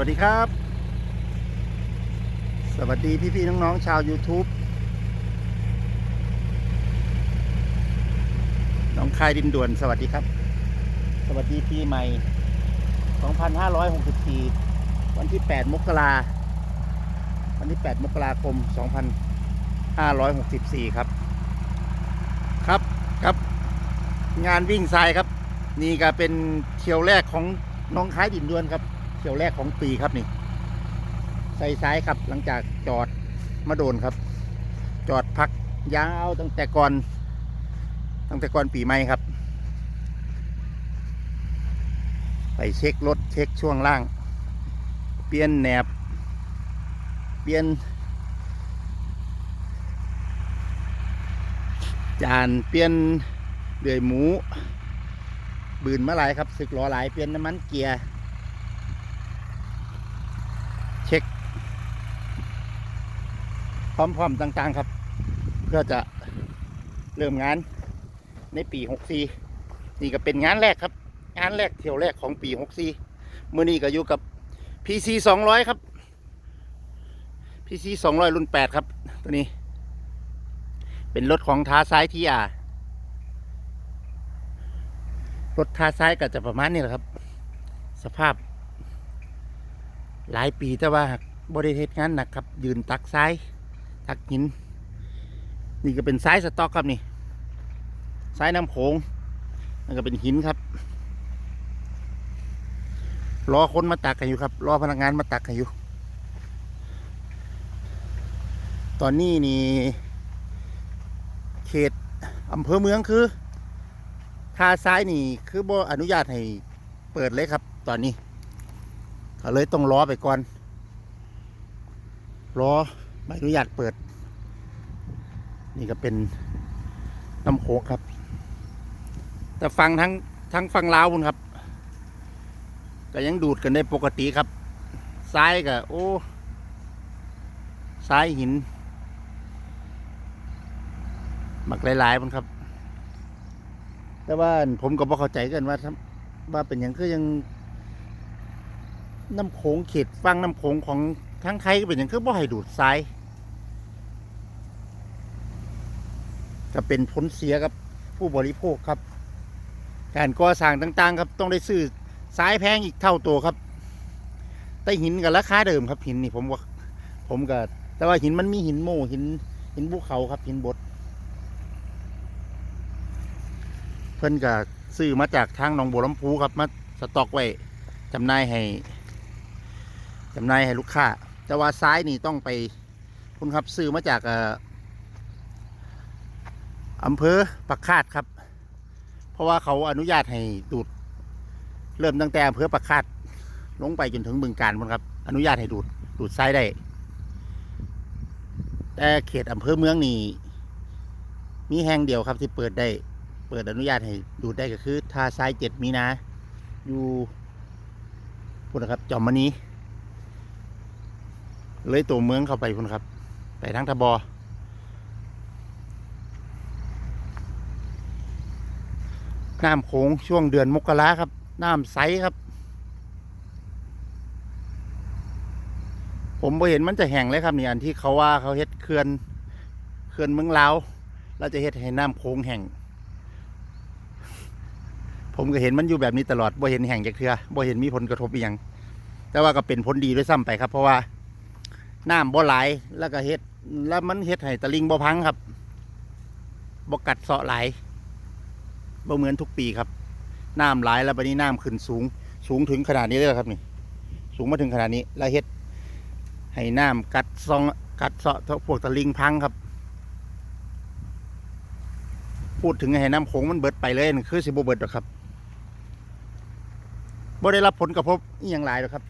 วัสดีครับ สวัสดีพี่ๆน้องๆชาว YouTube น้องคายดินด่วนสวัสดีครับ สวัสดีปีใหม่ 2564 วันที่ 8 มกราวันที่ 8 มกราคม 2564 ครับ ครับครับ งานวิ่งทรายครับ นี่ก็เป็นเที่ยวแรกของน้องคายดินด่วนครับ ที่ยวแรกของปีครับนี่ใส่ซ้ายครับหลังจากจอดมาโดนครับ จอดพักยาวตั้งแต่ก่อน ตั้งแต่ก่อนปีใหม่ครับ ไปเช็ครถเช็คช่วงล่าง เปลี่ยนแหนบ เปลี่ยน จานเปลี่ยนเดือยหมู บืนมาหลายครับ สึกล้อหลายเปลี่ยนน้ำมันเกียร์ เช็ค พร้อมๆต่างๆครับ เพื่อจะเริ่มงานในปี 64 นี่ก็เป็นงานแรกครับ งานแรกเที่ยวแรกของปี 64 เมื่อนี้ก็อยู่กับ PC 200 ครับ PC 200 รุ่น 8 ครับ ตัวนี้ เป็นรถของท้าซ้ายทีอารถท้าซ้ายก็จะประมาณนี้แหละครับ สภาพ หลายปีแต่ว่าบริเทศงานหนักครับ ยืนตักซ้าย ตักหิน นี่ก็เป็นซ้ายสต็อกครับนี่ซ้ายน้ำโขงนั่นก็เป็นหินครับรอคนมาตักกันอยู่ครับรอพนักงานมาตักกันอยู่ ตอนนี้นี่เขตอำเภอเมืองคือท่าซ้ายนี่คือบ่อนุญาตให้เปิดเลยครับ ตอนนี้ก็เลยต้องรอไปก่อนรอ ใบอนุญาตเปิด นี่ก็เป็นน้ำโขกครับ แต่ฟังทั้งทั้งฟังลาวุ่นครับ ก็ยังดูดกันได้ปกติครับซ้ายก็โอ้ซ้ายหินหมักหลายๆพุ่นครับ แต่ว่าผมก็บ่เข้าใจกันว่าว่าเป็นอย่างคือยังน้ำโขงเขตฟังน้ำโขงของทั้งไทยก็เป็นอย่างคือบ่ให้ดูดทราย ก็เป็นผลเสียกับผู้บริโภคครับ การก่อสร้างต่างๆ ครับต้องได้ซื้อทรายแพงอีกเท่าตัวครับ แต่หินกับราคาเดิมครับหินนี่ผมว่าผมก็แต่ว่าหินมันมีหินโม่หินหินภูเขาครับหินบดเพิ่อนก็ซื้อมาจากทางหนองบัวลำพูครับมาสต็อกไว้จำหน่ายให้จำหน่ายให้ลูกค้าแต่ว่าซ้ายนี่ต้องไปคุณครับซื้อมาจาก อำเภอปักคาดครับ เพราะว่าเขาอนุญาตให้ดูด เริ่มตั้งแต่อำเภอปักคาด ลงไปจนถึงบึงการพุ่นครับ อนุญาตให้ดูดดูดทรายได้ แต่เขตอำเภอเมืองนี่มีแห่งเดียวครับที่เปิดได้ เปิดอนุญาตให้ดูดได้ก็คือท่าทรายเจ็ดมีนาอยู่พุ่นนะครับจอมมณีเลยตัวเมืองเข้าไปพุ่นครับ ไปทางทบอ น้ำโขงช่วงเดือนมกราครับ น้ำใสครับ ผมไปเห็นมันจะแห้งเลยครับนี่อันที่เขาว่าเขาเฮ็ดเขื่อนเขื่อนเมืองลาวเราจะเฮ็ดให้น้ำโขงแห้งผมก็เห็นมันอยู่แบบนี้ตลอดบ่เห็นแห้งจากเทือบ่เห็นมีผลกระทบอีหยังแต่ว่าก็เป็นผลดีด้วยซ้ำไปครับ เพราะว่าน้ำบ่ไหลายแล้วก็เฮ็ด แล้วมันเฮ็ดให้ตะลิงบ่พังครับบ่กัดเซาะไหล บ่เหมือนทุกปีครับน้ำไหลายแล้วบัดนี้น้ำขึ้นสูง สูงถึงขนาดนี้เลยครับนี่ สูงมาถึงขนาดนี้แล้วเฮ็ดให้น้ำกัดซองกัดเซาะพวกตะลิงพังครับ พูดถึงให้น้ำโขงมันเบิดไปเลยคือสิบเบิดหรอกครับบ่ได้รับผลกระทบอย่างหลายหรอกครับ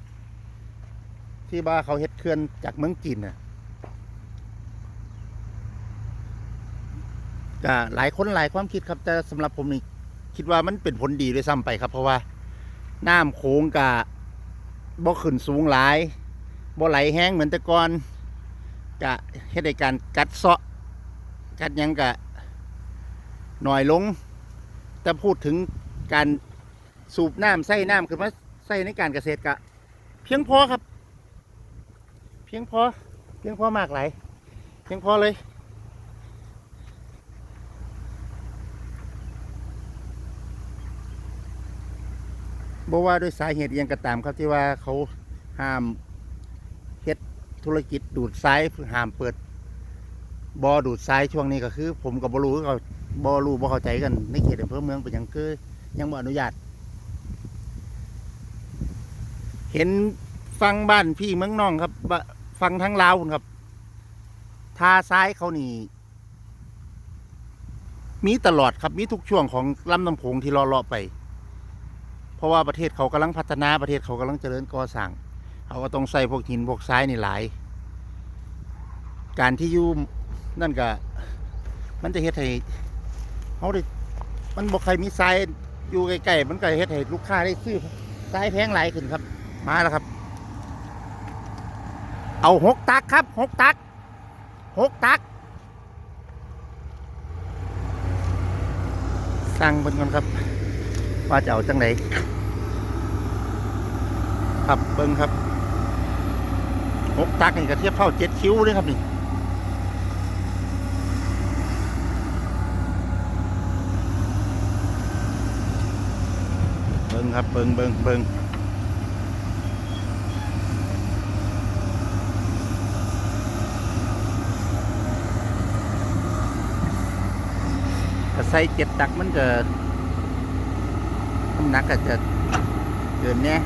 ที่ว่าเขาเฮ็ดเขื่อนจากเมืองจีนน่ะ ก็หลายคนหลายความคิดครับ แต่สำหรับผมนี่คิดว่ามันเป็นผลดีด้วยซ้ำไปครับ เพราะว่าน้ำโขงกะบ่ขึ้นสูงหลายบ่ไหลแห้งเหมือนแต่ก่อนกะเฮ็ดให้การกัดเซาะกัดยังกะหน่อยลง แต่พูดถึงการสูบน้ำใส่น้ำคือมาใส่ในการเกษตรกะ เพียงพอครับ เพียงพอเพียงพอมากหลายเพียงพอเลย บ่ว่าด้วยสาเหตุยังก็ตามครับที่ว่าเขาห้ามเฮ็ดธุรกิจดูดทรายห้ามเปิดบ่อดูดทรายช่วงนี้ก็คือ ผมกับบ่รู้คือเขาบ่รู้บ่เข้าใจกันในเขตอำเภอเมืองเป็นยังคือยังบ่อนุญาต เห็นฟังบ้านพี่เมืองน้องครับฟังทั้งลาวครับทาซ้ายเขานี่มีตลอดครับมีทุกช่วงของลำน้ำโขงที่ลาะๆไป เพราะว่าประเทศเขากำลังพัฒนาประเทศเขากำลังเจริญก่อสร้างเขาก็ต้องใส่พวกหินพวกทรายนี่หลาย การที่อยู่นั่นก็มันจะเฮ็ดให้เขาได้มันบอกใครมีทรายอยู่ใกล้ๆมันก็เฮ็ดให้ลูกค้าได้ซื้อทรายแพงหลายขึ้นครับ มาแล้วครับ เอาหกตักครับหกตักหกตักสั่งเป็นก่อนครับ ว่าจะเอาจังไหนครับเบิ้งครับหกตักนี่กระเทียบเข้าเจ็ดคิ้วเลยครับนี่เบิ้งครับเบิ้งเบิ้งเบิ้งถ้าใส่เจ็ดตักมันจะน้ำหนักก็จะเกินแน่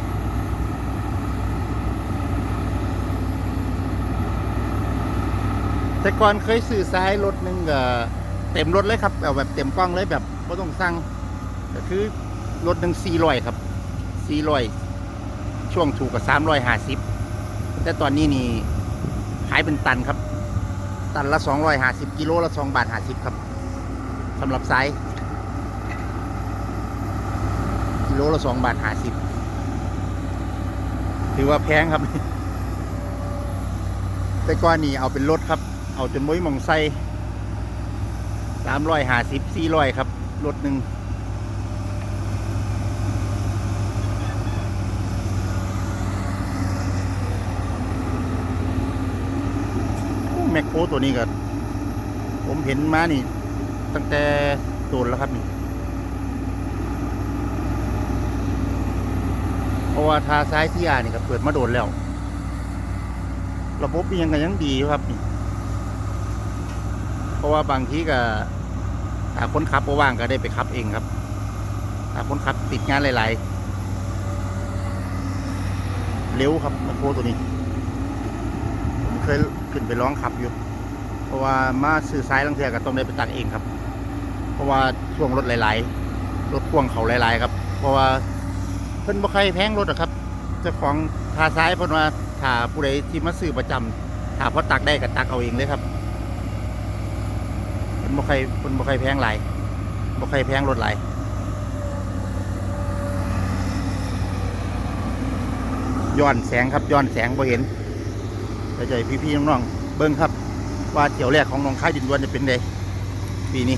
แต่ก่อนเคยซื้อซ้ายรถหนึ่งก็เต็มรถเลยครับเอาแบบเต็มกล้องเลยแบบไม่ต้องสั่งก็คือรถหนึ่งสี่ร้อยครับสี่ร้อยช่วงถูกกับสามร้อยห้าสิบแต่ตอนนี้นี่ขายเป็นตันครับ ตันละสองร้อยห้าสิบกิโลละสองบาทห้าสิบครับสำหรับไซส์กิโลละสองบาทห้าสิบถือว่าแพงครับ แต่ก่อนนี่เอาเป็นรถครับ เอาจนมุ้ยหมองไซสามร้อยห้าสิบสี่ร้อยครับ รถหนึ่งโอ้แมคโครตัวนี้ก็ผมเห็นมานี่ ตั้งแต่โดนแล้วครับนี่ เพ ราะว่าทาซ้ายที่อานี่ก็เปิดมาโดนแล้ว ระบบยังก็ยังดีครับนี่เพราะว่าบางทีก็ถ้าคนขับว่างก็ได้ไปขับเองครับถ้าคนขับติดงานหลาย ๆ เร็วครับมคโคตัวนี้ผมเคยขึ้นไปร้องขับอยู่ เพราะว่ามาซื้อซ้ายลังเทียก็ต้องได้ไปตักเองครับ เพราะว่าช่วงรถหลาย ๆ รถพ่วงเขาหลาย ๆ ครับ เพราะว่า เพิ่นบ่ใครแพงรถอะครับเจ้าของทาซ้ายเพิ่นว่าถ้าผู้ใดที่มาซื้อประจำถ้าพอตักได้ก็ตักเอาเองเลยครับเพิ่นบ่ใครเพิ่นบ่ใครแพงหลายบ่ใครแพงรถหลายย้อนแสงครับย้อนแสงบ่เห็นเดี๋ยวจให้พี่ๆน้องๆเบิ่งครับ ว่าเที่ยวแรกของน้องค่ายดินดวนจะเป็นไงปีนี้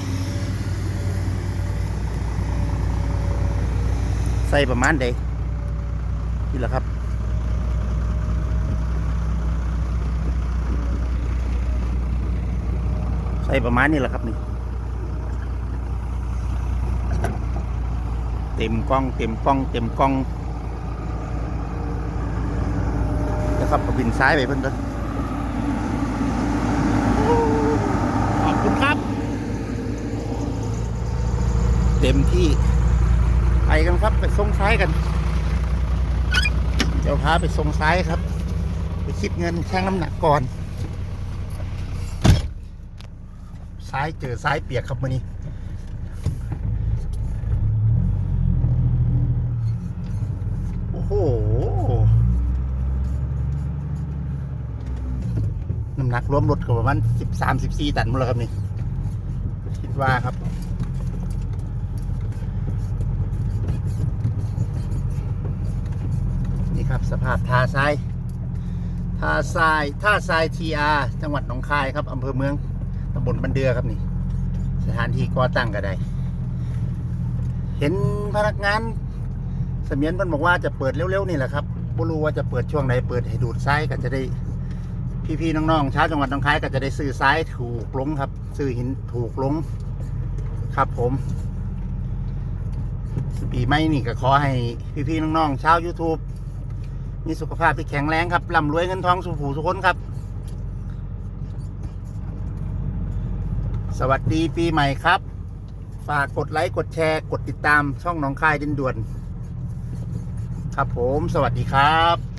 ใส่ประมาณใดนี่แหละครับใส่ประมาณนี้แหละครับนี่เต็มกล้องเต็มกล้องเต็มกล้องนะครับบินซ้ายไปเพิ่นเด้อขอบคุณครับ เต็มที่ ไปกันครับ ไปส่งซ้ายกันเดี๋ยวพาไปส่งซ้ายครับ ไปคิดเงินช่งน้ำหนักก่อน ซ้ายเจอซ้ายเปียกครับมื่อนี้โอ้โหน้ำหนักรวมรถก็ประมาณสิบสามสิบสี่ตันหมดแล้วครับนี่คิดว่าครับ ครับสภาพท่าทรายท่าทรายท่าทรายทีอาจังหวัดหนองคายครับอำเภอเมืองตำบลบันเดือครับนี่ สถานที่ก่อตั้งก็ได้เห็นพนักงานเสมียนเพิ่นบอกว่าจะเปิดเร็วๆนี่แหละครับบ่รู้ว่าจะเปิดช่วงไหนเปิดให้ดูดซ้ายก็จะได้พี่ๆน้องๆชาวจังหวัดหนองคายก็จะได้ซื้อซ้ายถูกลงครับ ซื้อหินถูกลงครับผมปีใหม่นี่ก็ขอให้พี่ๆน้องๆชาว YouTube มีสุขภาพที่แข็งแรงครับร่ำรวยเงินทองสุขผูสุขคนครับ สวัสดีปีใหม่ครับ ฝากกดไลค์กดแชร์ กดติดตามช่องน้องคายดินด่วน ครับผม สวัสดีครับ